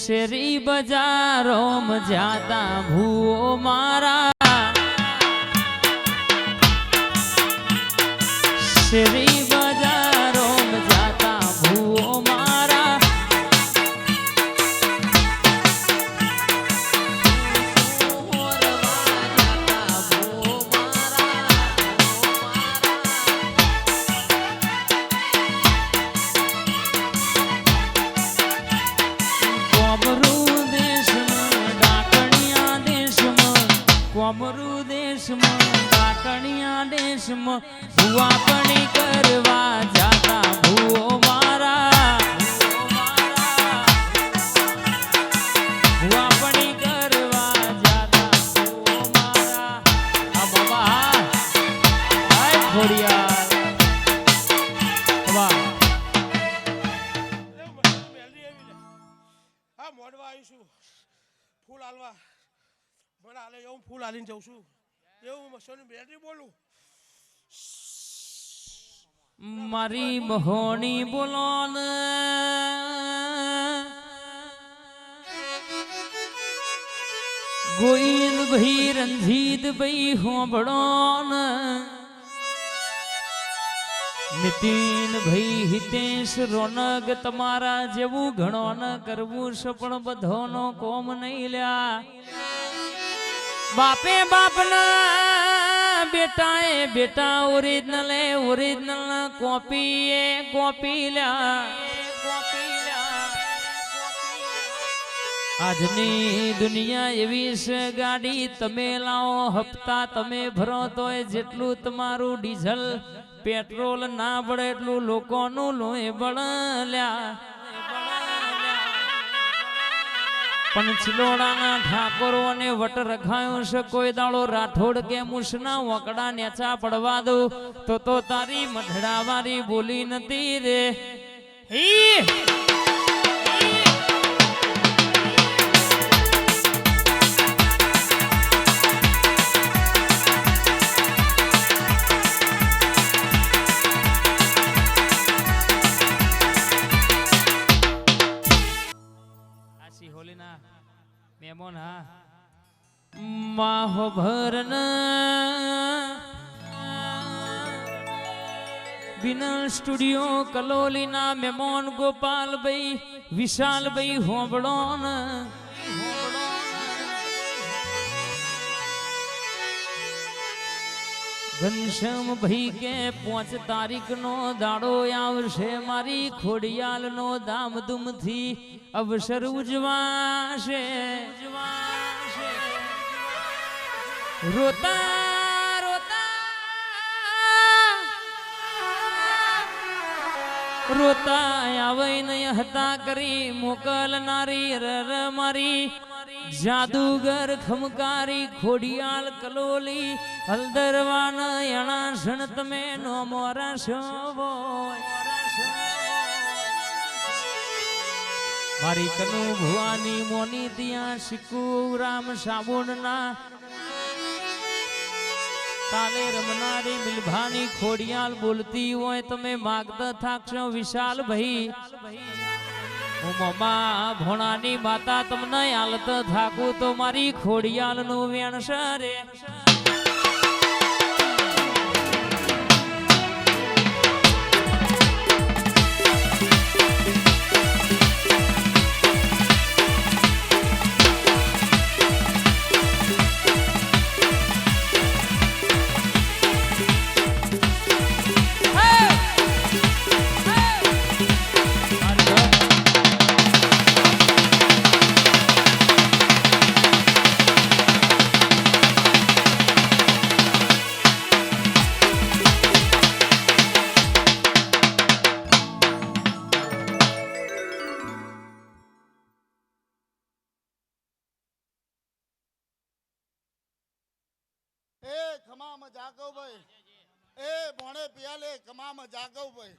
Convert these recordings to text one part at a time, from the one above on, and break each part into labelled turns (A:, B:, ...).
A: શેરી બજારો જાતા ભૂઓ મારા કોમરૂ દેશમાં પાટણિયા દેશમાં ભુવાપણી કરવા જાતા ભૂઓ
B: ફૂલ છું. એવું મસ્તની બેટરી બોલું?
A: મારી મહોણી બોલો ગોઈન ભાઈ રંજીત ભાઈ હોંભળો નીતિન ભાઈ હિતેશ રોનક તમારા જેવું ઘણો ન કરવું, સપણ પણ બધોનો કોમ નહીં લ્યા. બાપે બાપના બેટાએ બેટા ઓરિજિનલ એ ઓરિજિનલ કોપી એ કોપી લ્યા. આજની દુનિયા એવી છે, ગાડી તમે લાવો, હપ્તા તમે ભરો, તોય જેટલું તમારું ડીઝલ, પેટ્રોલ ના બળે એટલું લોકોનું લોહી બળલ્યા પણ ચિલોડાના ઠાકોરોને વટ રખાયો છે, કોઈ દાળો રાઠોડ કે મુસના વકડા નેચા પડવા દઉં, તો તો તારી મઢડાવારી બોલી નથી રે. હી સ્ટુડિયો કલોલીના મેમોન ગોપાલભાઈ, વિશાલભાઈ હોંભળો ને કે પાંચ તારીખ નો દાડો આવશે, મારી ખોડિયાલ નો ધામધૂમથી અવસર ઉજવાશે. રોતા રોતા હતા કરી મોકલનારી રર મારી. જાદુગર ખમકારી, ખોડિયાલ કલોલી. હલદરવાન યણાસણ તમે નો મોરા મોરાશો મારી કનુ ભુવાની મોની ત્યાં શીખું રામ સાબુનના તાલે રમનારી મિલભાની ખોડિયાલ બોલતી હોય તમે માગતા થાકશો વિશાલ ભાઈ. મમા ભોણાની માતા તમને હાલત થાકું તો મારી ખોડિયાલનું વેણશે રે
C: જાગવભાઈ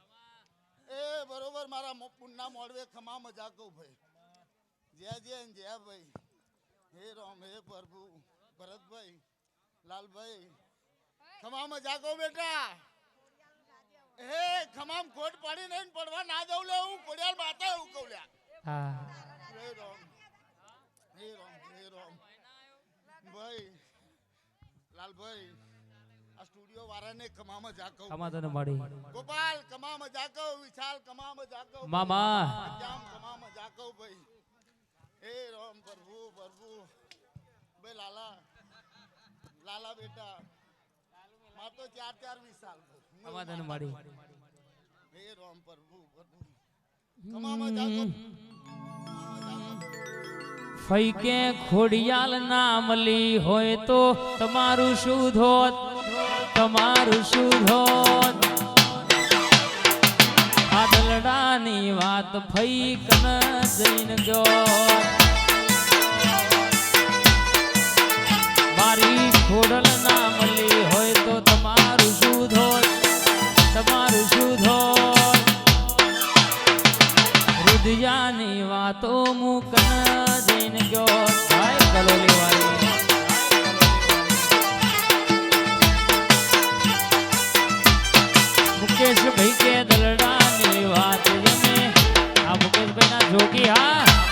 C: એ બરોબર મારા પુન્ના મોડવે ખમા મજાકવભાઈ જય જય જય ભાઈ. હે રામ હે પ્રભુ ભરતભાઈ લાલભાઈ. ખમા મજાકો બેટા. હે ખમામ ખોટ પાડી નહીં પડવા ના દઉં લે હું કોડિયાર માતા હું કહું લ્યા
A: હે રામ
C: હે રામ હે રામ. ભાઈ લાલભાઈ આ સ્ટુડિયો વાળાને કમામાં જાકવ
A: કમા તને મળી
C: ગોપાલ કમામાં જાકવ વિશાલ કમામાં જાકવ
A: મામા.
C: જામ કમામાં જાકવ ભાઈ. એ રામ પ્રભુ પ્રભુ. બે લાલા. લાલા બેટા. તો ચાર ચાર વિશાલ
A: કમા તને મળી
C: રામ પ્રભુ પ્રભુ. કમામાં જાકવ
A: ફૈકે ખોડિયાલ ના લી હોય તો તમારું શું ધોત? તમારું શું ધોત આ વાત ફૈક ન જઈને ગયો મારી ખોડલ ના મળી હોય તો તમારું ધોત તમારું ધોત રુદિયાની વાતો મુકન જઈને ગયો કલોલી વાળી. મુકેશ ભાઈ કે દલડાની વાત જમે આ મુકેશ ભાઈ ના જોગી હા.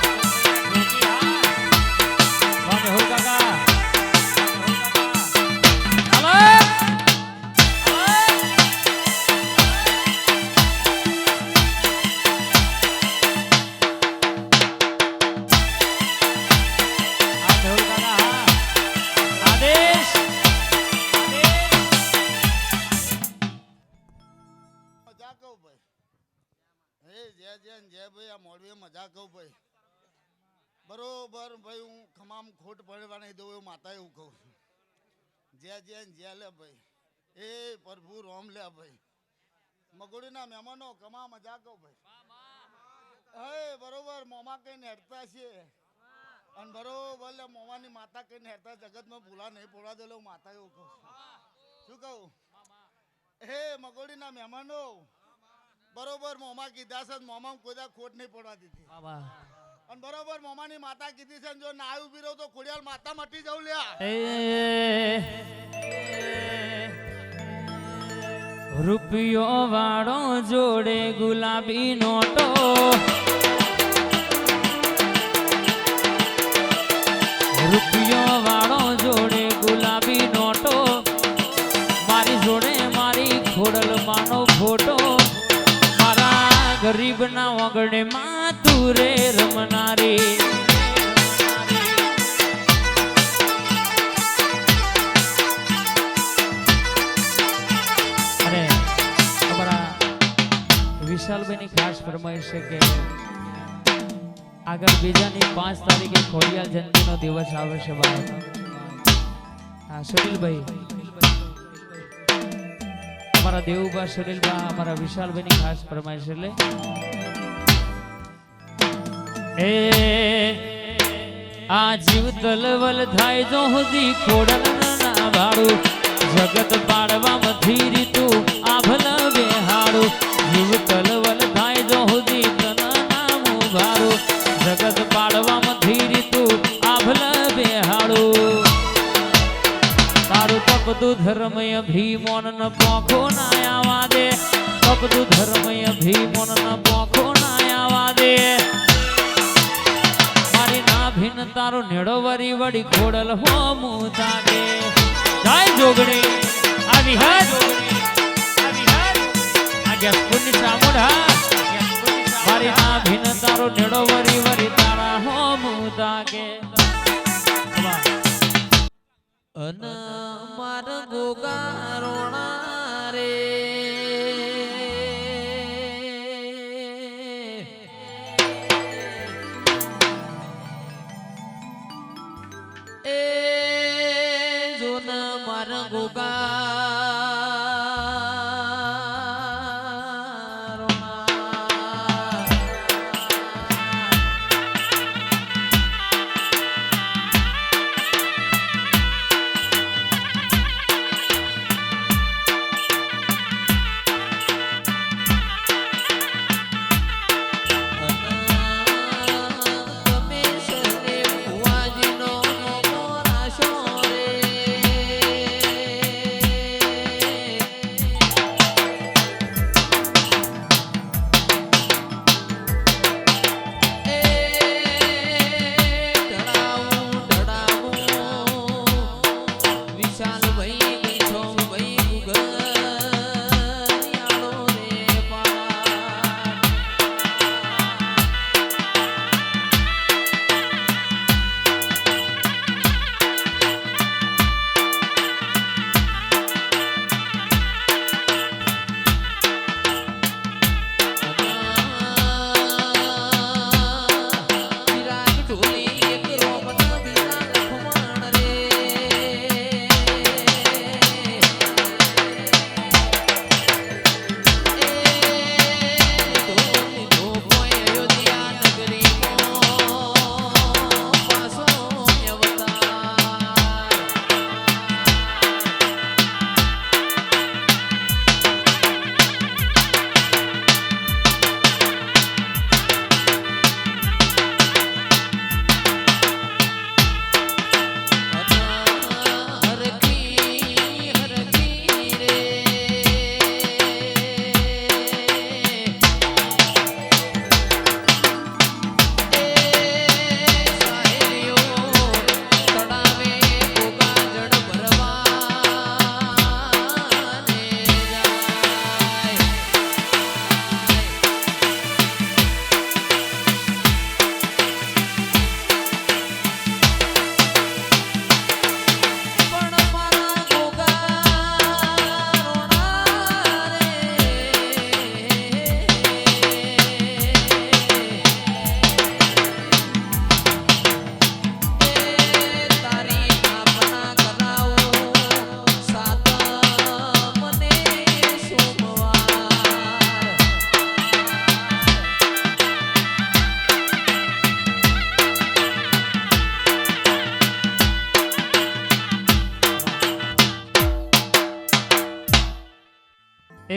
C: જય જય ભાઈ આ મોડવી મજા કહું ભાઈ. બરોબર ભાઈ, હું ખમામ ખોટ પડવા નહીં દઉં એવું માતા એવું કહું છું. જય જય જય લે ભાઈ. એ પ્રભુ રોમ લે ભાઈ. મગોડીના મહેમાનો કમા મજા કહું ભાઈ. હે, બરોબર, મોમા કઈ હેરતા છે. અને બરોબર લે, મોમાની માતા કઈ હેરતા, જગતમાં ભૂલા નહીં પોડા દે માતા એવું કહું છું. શું કહું? હે, મગોડીના મહેમાનો બરોબર મોમા કીધા છે મોમા કોઈ ખોટ નહીં પડવા દીધી. અને બરોબર મોમાની માતા કીધી છે જો ના ઊભી રહો તો ખોડિયાલ માતા મટી જવું લ્યા.
A: રૂપિયો વાળો જોડે ગુલાબી નોટો રૂપિયો વાળો જોડે ગરીબના વગડે માં રમનારી. અરે, અમારા ખાસ ફરમાઈશ છે કે આગળ બીજાની પાંચ તારીખે ખોડિયાલ જયંતિનો દિવસ આવે છે હા, સુનિલભાઈ અમારા દેવુબા સુનિલબા અમારા વિશાલભાઈની ખાસ ફરમાઈશ એટલે, એ, આ જીવ તલવલ થાય જો હુધી ખોડલ ના ભાડું જગત પાડવા ધીરી રીતું આ ભલા વાહ અન માર ગોગારોણા રે. એ ગોગારોણા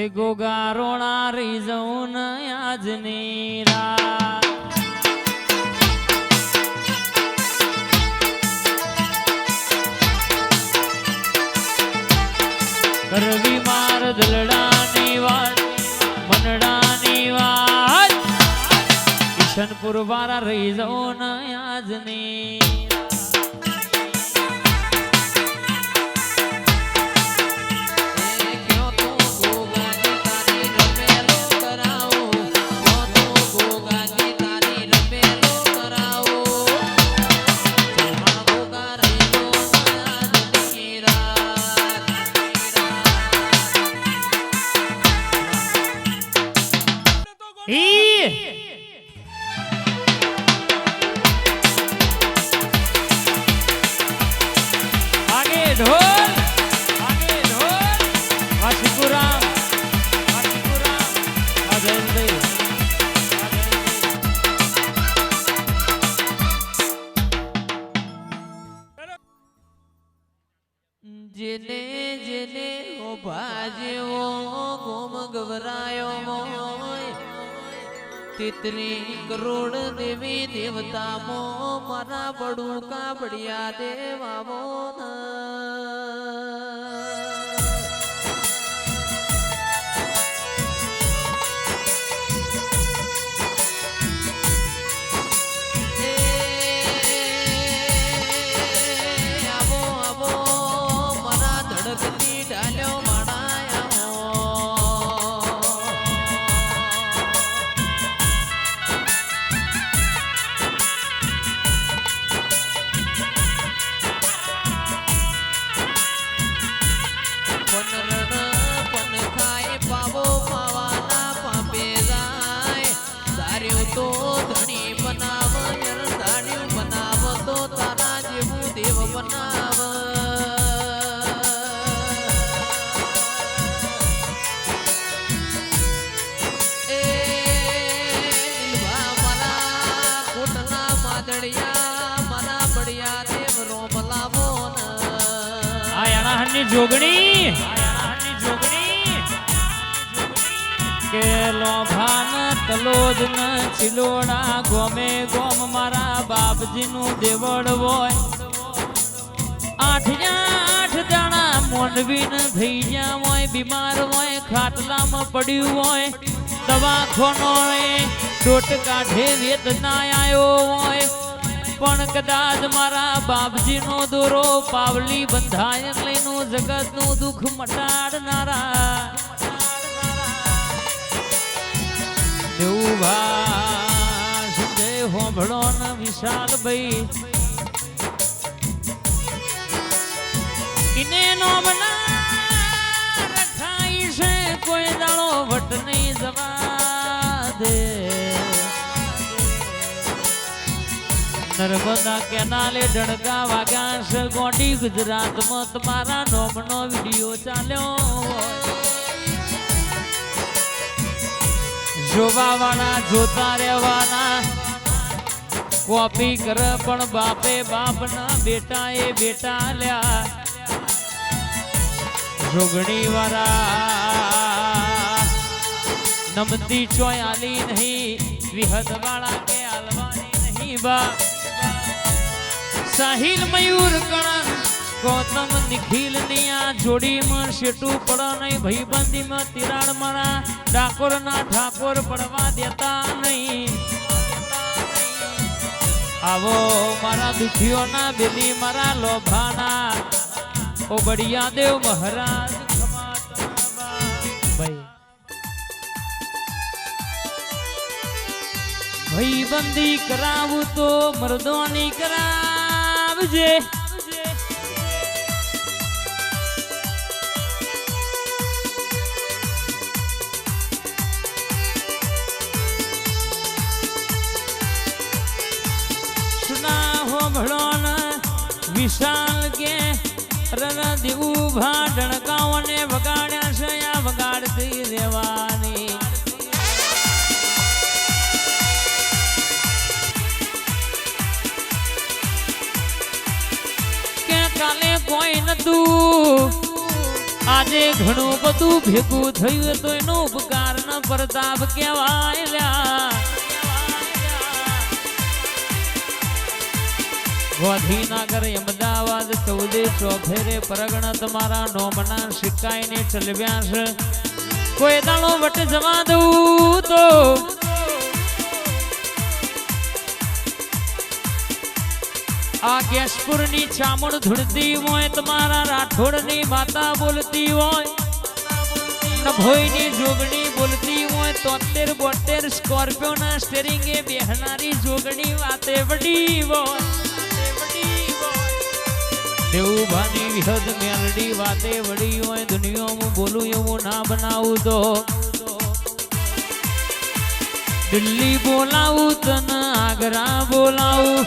A: ગોગારોણા રહી જવું ને આજની રાત. કરવી માર દલડાની વાત મનડાની વાત. કિશનપુર વાળા રહી ને આજની
D: જેને જેને ઊભા જેવો ગોમ ગવરાયો મોય. તિતરી કરોડ દેવી દેવતા મો, મારા બડું કાપડિયા દેવાવો આવો
A: યાણાહની જોગણી કે લોભાન તલોદ ન ચિલોડા ગોમે ગોમ મારા બાપજીનું દેવળ હોય. આઠ આઠ દાણા મોનવીન થઈ ગયા હોય, બીમાર હોય, ખાટલામાં પડ્યું હોય. દવાખાનો ટોટ કાઢે વેદના આયો હોય. પણ કદાચ મારા બાપજીનો દોરો પાવલી બંધાય લઈનું જગતનું દુઃખ મટાડનારા. દેવુભા સંજય હોંભળો ને વિશાલ ભાઈ ઇને નોમના રખાઈ છે, કોઈ દાડો વટ નહીં જવા દે. નર્મદા કેનાલે ડણકા વાગ્યા છે. ગોંડી ગુજરાતમાં તમારા નોમનો વીડિયો ચાલ્યો જોવા વાળા જોતા રહેવાના. કોપી કર પણ બાપે બાપના બેટા એ બેટા લ્યા. જોગણી વાળા નમતી ચોય આલી નહીં. વિહદ વાળા કે આલવાની નહીં બા. સાહિલ મયુર કણા. ગૌતમ નિખિલ નિયા જોડીમાં શેટું પડ નહીં, ભાઈબંધીમાં તિરાડ મારા ડાકોર ના ઠાકોર પડવા દેતા નહીં. આવો મારા દુખીઓના બેલી, મારા લોભાના. ઓ બડિયા દેવ મહારાજ ભાઈ. બંદી કરાવું તો મર્દોની કરાવજે સુના હોભળો ને વિશાલ કે રન ઊભા ડણકાઓને વગાડ્યા છે આ વગાડતી રહેવાની આજે ઘણું બધું ભેગું થયું તો એનો ઉપકાર ન પ્રતાપ કહેવાય ગાંધીનગર, અમદાવાદ, ચૌદે ચોફેરે પરગણ તમારા નોમના સિક્કાઈને ચલવ્યા છે કોઈ દાણો વટ જવા દઉં તો આ કેશપુરની ચામડ ધૂળતી હોય, તમારા રાઠોડની માતા બોલતી વાતે વડી હોય, દુનિયામાં બોલું એવું ના બનાવું તો. દિલ્હી બોલાવું, તને આગ્રા બોલાવું.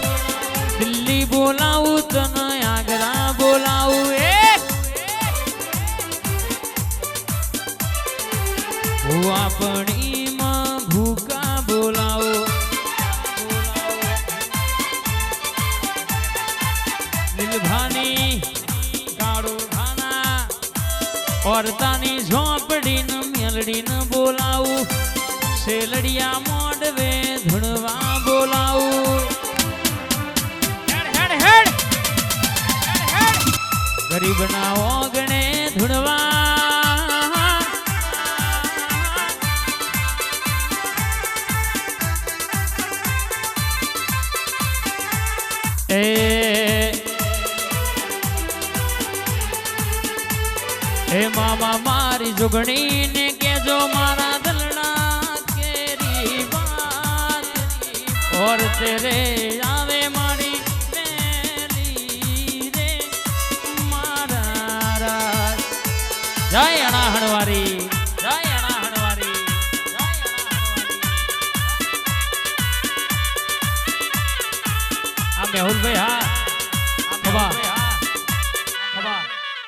A: દિલ્હી બોલાવું તને આગરા બોલાવું. એ! હું આપણીમાં ભૂકા બોલાવો. લીલભાની કાળો ખાના ઓરતાની ઝોપડીને મેલડીને બોલાવું. શેલડિયા મોડવે ધણવા બોલાવું. ગરીબના ઓગણે ધૂણવા. એ હે મામા મારી જોગણી ને કેજો મારા દલણા કેરી વાત. ઓર તેરે આવે અણા હણવારી જય અણા હણવારી આ મેહુલભાઈ હા.